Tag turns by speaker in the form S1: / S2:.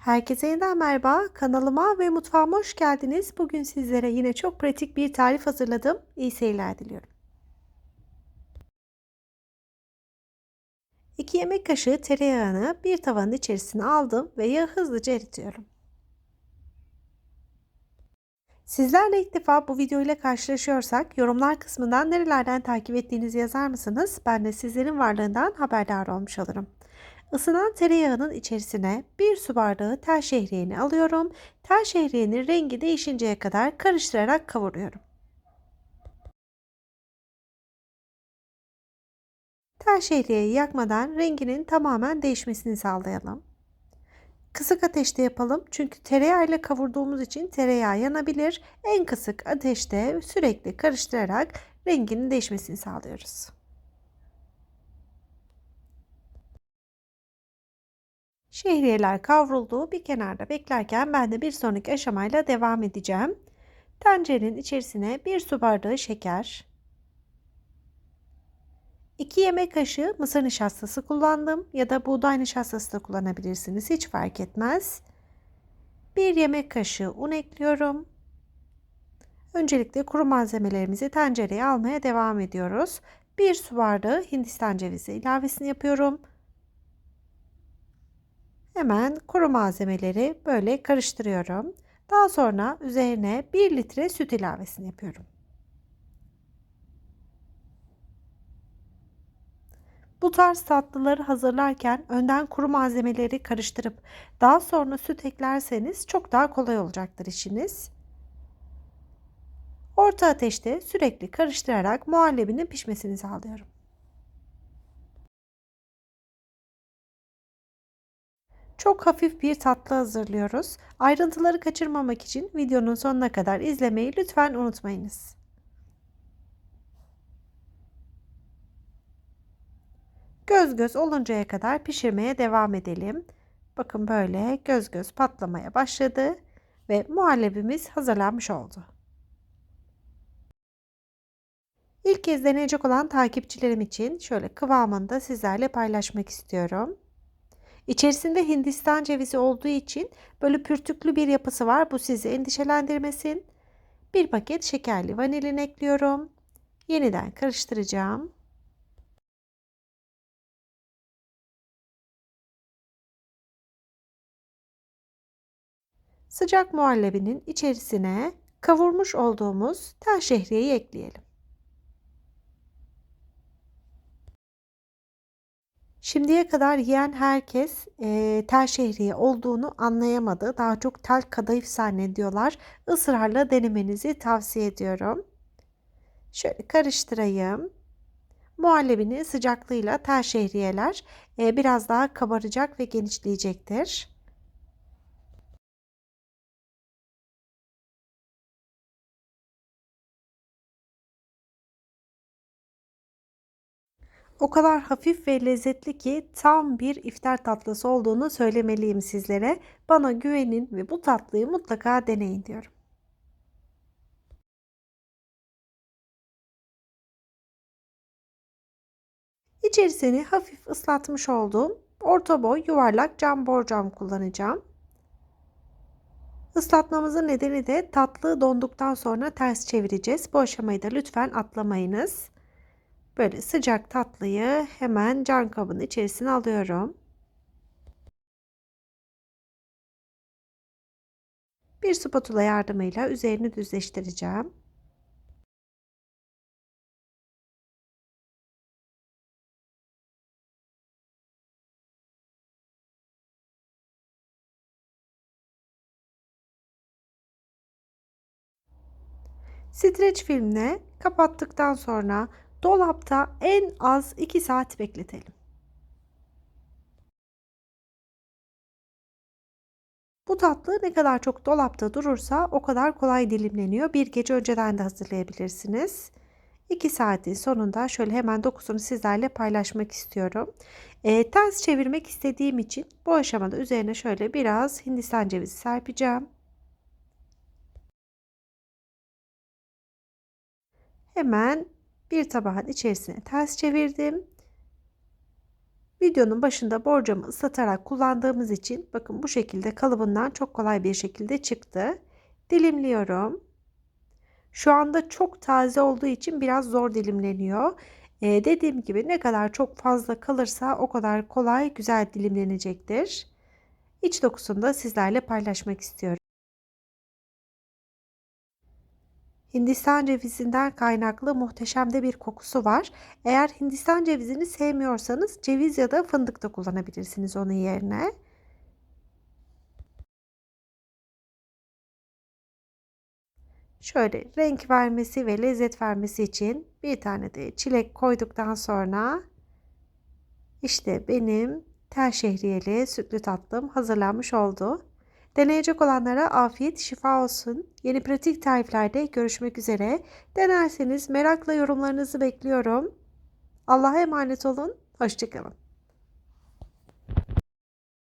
S1: Herkese yeniden merhaba. Kanalıma ve mutfağıma hoş geldiniz. Bugün sizlere yine çok pratik bir tarif hazırladım. İyi seyirler diliyorum. 2 yemek kaşığı tereyağını bir tavanın içerisine aldım ve yağı hızlıca eritiyorum. Sizlerle ilk defa bu video ile karşılaşıyorsak yorumlar kısmından nerelerden takip ettiğinizi yazar mısınız? Ben de sizlerin varlığından haberdar olmuş olurum. Isınan tereyağının içerisine bir su bardağı tel şehriyeni alıyorum. Tel şehriyenin rengi değişinceye kadar karıştırarak kavuruyorum. Tel şehriyeyi yakmadan renginin tamamen değişmesini sağlayalım. Kısık ateşte yapalım çünkü tereyağı ile kavurduğumuz için tereyağı yanabilir. En kısık ateşte sürekli karıştırarak renginin değişmesini sağlıyoruz. Şehriyeler kavruldu. Bir kenarda beklerken ben de bir sonraki aşamayla devam edeceğim. Tencerenin içerisine bir su bardağı şeker, 2 yemek kaşığı mısır nişastası kullandım ya da buğday nişastası da kullanabilirsiniz. Hiç fark etmez. 1 yemek kaşığı un ekliyorum. Öncelikle kuru malzemelerimizi tencereye almaya devam ediyoruz. 1 su bardağı hindistan cevizi ilavesini yapıyorum. Hemen kuru malzemeleri böyle karıştırıyorum. Daha sonra üzerine 1 litre süt ilavesini yapıyorum. Bu tarz tatlıları hazırlarken önden kuru malzemeleri karıştırıp daha sonra süt eklerseniz çok daha kolay olacaktır işiniz. Orta ateşte sürekli karıştırarak muhallebinin pişmesini sağlıyorum. Çok hafif bir tatlı hazırlıyoruz. Ayrıntıları kaçırmamak için videonun sonuna kadar izlemeyi lütfen unutmayınız. Göz göz oluncaya kadar pişirmeye devam edelim. Bakın böyle göz göz patlamaya başladı ve muhallebimiz hazırlanmış oldu. İlk kez deneyecek olan takipçilerim için şöyle kıvamını da sizlerle paylaşmak istiyorum. İçerisinde Hindistan cevizi olduğu için böyle pürtüklü bir yapısı var. Bu sizi endişelendirmesin. Bir paket şekerli vanilin ekliyorum. Yeniden karıştıracağım. Sıcak muhallebinin içerisine kavurmuş olduğumuz tel şehriyeyi ekleyelim. Şimdiye kadar yiyen herkes e, tel şehriye olduğunu anlayamadı. Daha çok tel kadayıf zannediyorlar. Israrla denemenizi tavsiye ediyorum. Şöyle karıştırayım. Muhallebinin sıcaklığıyla tel şehriyeler e, biraz daha kabaracak ve genişleyecektir. O kadar hafif ve lezzetli ki tam bir iftar tatlısı olduğunu söylemeliyim sizlere. Bana güvenin ve bu tatlıyı mutlaka deneyin diyorum. İçerisini hafif ıslatmış olduğum orta boy yuvarlak cam borcam kullanacağım. Islatmamızın nedeni de tatlı donduktan sonra ters çevireceğiz. Bu aşamayı da lütfen atlamayınız. Böyle sıcak tatlıyı hemen cam kabın içerisine alıyorum. Bir spatula yardımıyla üzerini düzleştireceğim. Streç filmle kapattıktan sonra Dolapta en az 2 saat bekletelim. Bu tatlı ne kadar çok dolapta durursa o kadar kolay dilimleniyor. Bir gece önceden de hazırlayabilirsiniz. 2 saatin sonunda şöyle hemen dokusunu sizlerle paylaşmak istiyorum. E, ters çevirmek istediğim için bu aşamada üzerine şöyle biraz hindistan cevizi serpeceğim. Hemen bir tabağın içerisine ters çevirdim. Videonun başında borcamı ıslatarak kullandığımız için bakın bu şekilde kalıbından çok kolay bir şekilde çıktı. Dilimliyorum. Şu anda çok taze olduğu için biraz zor dilimleniyor. Ee, dediğim gibi ne kadar çok fazla kalırsa o kadar kolay güzel dilimlenecektir. İç dokusunu da sizlerle paylaşmak istiyorum. Hindistan cevizinden kaynaklı muhteşem de bir kokusu var. Eğer Hindistan cevizini sevmiyorsanız ceviz ya da fındık da kullanabilirsiniz onun yerine. Şöyle renk vermesi ve lezzet vermesi için bir tane de çilek koyduktan sonra işte benim tel şehriyeli sütlü tatlım hazırlanmış oldu. Deneyecek olanlara afiyet şifa olsun. Yeni pratik tariflerde görüşmek üzere. Denerseniz merakla yorumlarınızı bekliyorum. Allah'a emanet olun. Hoşçakalın.